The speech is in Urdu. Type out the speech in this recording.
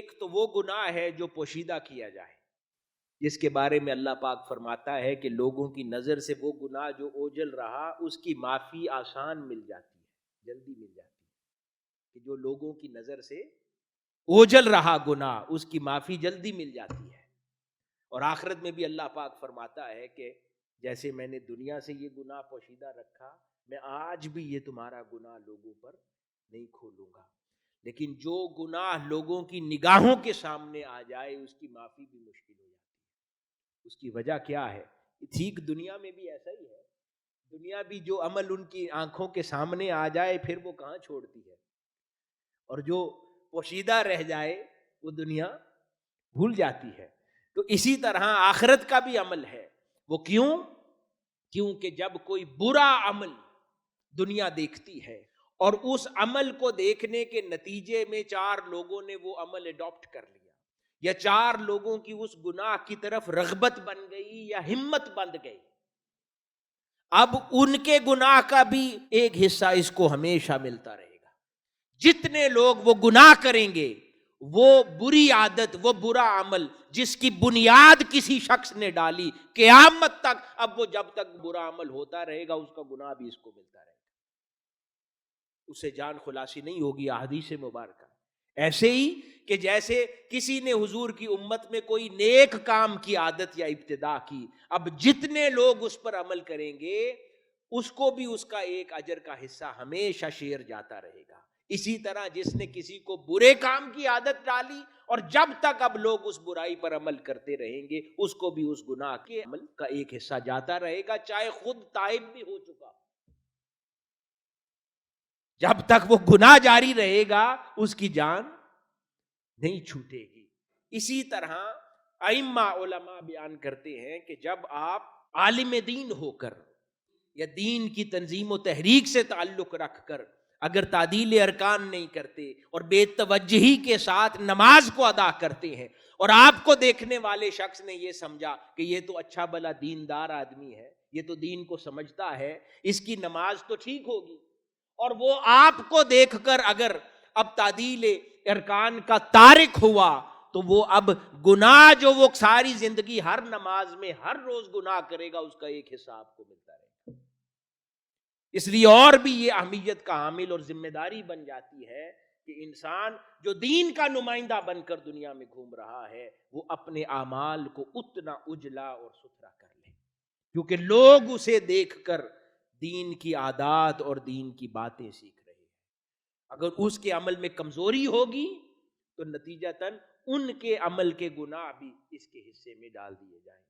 ایک تو وہ گناہ ہے جو پوشیدہ کیا جائے۔ جس کے بارے میں اللہ پاک فرماتا ہے کہ لوگوں کی نظر سے وہ گناہ جو اوجل رہا، اس کی معافی آسان مل جاتی ہے، جلدی مل جاتی ہے۔ کہ جو لوگوں کی نظر سے اوجل رہا گناہ، اس کی معافی جلدی مل جاتی ہے۔ اور آخرت میں بھی اللہ پاک فرماتا ہے کہ جیسے میں نے دنیا سے یہ گناہ پوشیدہ رکھا، میں آج بھی یہ تمہارا گناہ لوگوں پر نہیں کھولوں گا۔ لیکن جو گناہ لوگوں کی نگاہوں کے سامنے آ جائے، اس کی معافی بھی مشکل ہو جاتی ہے۔ اس کی وجہ کیا ہے؟ ٹھیک دنیا میں بھی ایسا ہی ہے۔ دنیا بھی جو عمل ان کی آنکھوں کے سامنے آ جائے، پھر وہ کہاں چھوڑتی ہے؟ اور جو پوشیدہ رہ جائے، وہ دنیا بھول جاتی ہے۔ تو اسی طرح آخرت کا بھی عمل ہے۔ وہ کیوں؟ کیونکہ جب کوئی برا عمل دنیا دیکھتی ہے اور اس عمل کو دیکھنے کے نتیجے میں چار لوگوں نے وہ عمل اڈاپٹ کر لیا۔ یا چار لوگوں کی اس گناہ کی طرف رغبت بن گئی یا ہمت بند گئی۔ اب ان کے گناہ کا بھی ایک حصہ اس کو ہمیشہ ملتا رہے گا۔ جتنے لوگ وہ گناہ کریں گے، وہ بری عادت، وہ برا عمل جس کی بنیاد کسی شخص نے ڈالی، قیامت تک، اب وہ جب تک برا عمل ہوتا رہے گا، اس کا گناہ بھی اس کو ملتا رہے گا۔ اسے جان خلاصی نہیں ہوگی آہدی سے مبارکہ۔ ایسے ہی کہ جیسے کسی نے حضور کی امت میں کوئی نیک کام کی عادت یا ابتدا کی، اب جتنے لوگ اس پر عمل کریں گے، اس کو بھی اس کا ایک اجر کا حصہ ہمیشہ شیر جاتا رہے گا۔ اسی طرح جس نے کسی کو برے کام کی عادت ڈالی اور جب تک اب لوگ اس برائی پر عمل کرتے رہیں گے، اس کو بھی اس گناہ کے عمل کا ایک حصہ جاتا رہے گا، چاہے خود تائب بھی ہو چکا جب تک وہ گناہ جاری رہے گا، اس کی جان نہیں چھوٹے گی۔ اسی طرح ائمہ علماء بیان کرتے ہیں کہ جب آپ عالم دین ہو کر یا دین کی تنظیم و تحریک سے تعلق رکھ کر اگر تعدیل ارکان نہیں کرتے اور بے توجہی کے ساتھ نماز کو ادا کرتے ہیں اور آپ کو دیکھنے والے شخص نے یہ سمجھا کہ یہ تو اچھا بلا دیندار آدمی ہے، یہ تو دین کو سمجھتا ہے، اس کی نماز تو ٹھیک ہوگی۔ اور وہ آپ کو دیکھ کر اگر اب تعدیل ارکان کا تارک ہوا تو وہ اب گناہ جو وہ ساری زندگی ہر نماز میں ہر روز گناہ کرے گا، اس کا ایک حصہ آپ کو ملتا رہے گا۔ اس لیے اور بھی یہ اہمیت کا حامل اور ذمہ داری بن جاتی ہے کہ انسان جو دین کا نمائندہ بن کر دنیا میں گھوم رہا ہے، وہ اپنے اعمال کو اتنا اجلا اور ستھرا کر لے۔ کیونکہ لوگ اسے دیکھ کر دین کی عادات اور دین کی باتیں سیکھ رہے ہیں۔ اگر اس کے عمل میں کمزوری ہوگی، تو نتیجہ تن ان کے عمل کے گناہ بھی اس کے حصے میں ڈال دیے جائیں گے۔